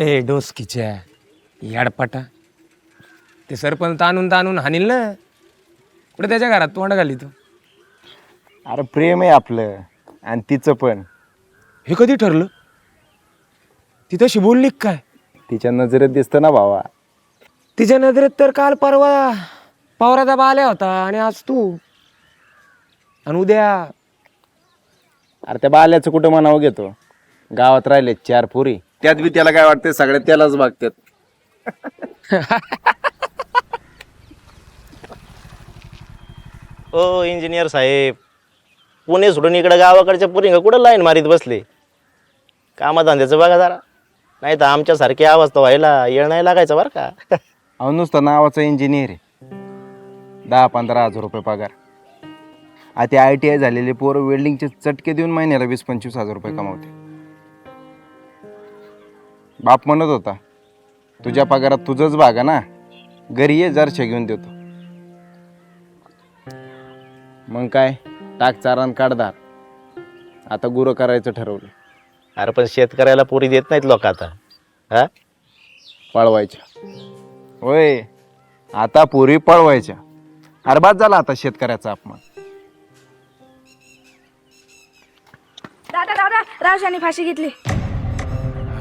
ए डोसकीच्या याडपाटा. ते सरपंच ताणून ताणून हानील ना. कुठे त्याच्या घरात तोंड घाली तू अरे प्रेम आहे आपलं आणि तिचं पण. हे कधी ठरलं? ती तशी बोलली का काय? तिच्या नजरेत दिसतं ना भावा. तिच्या नजरेत तर काल परवा पावराचा बाल्या होता आणि आज तू. आणि उद्या. अरे त्या बाल्याचं कुठं म्हणावं घेतो? गावात राहिले चार पुरी. त्यात बी त्याला काय वाटतं सगळे त्यालाच बघतात ओ इंजिनियर साहेब पुणे सोडून इकडं गावाकडच्या पुरी कुठं लाईन मारीत बसले? कामधंद्याचं बघा जरा. नाही तर आमच्यासारखी अवस्था व्हायला येळ नाही लागायचं बरं का? अहो नुसतं नावाचं इंजिनियर आहे. दहा पंधरा हजार रुपये पगार. आता आय टी आय झालेले पोरं वेल्डिंगचे चटके देऊन महिन्याला वीस पंचवीस हजार रुपये कमावते. बाप म्हणत होता तुझ्या पगारात तुझंच भागा ना? घरी ये जरशा घेऊन देतो. मग काय? टाक चारण काढदार आता गुरं करायचं ठरवलं. अरे पण शेतकऱ्याला पुरी देत नाहीत लोक आता. हा? पळवायच्या. होय आता पुरी पळवायच्या. अरबाद झाला आता शेतकऱ्याचा अपमान. दादा दादा रावशाने फाशी घेतली.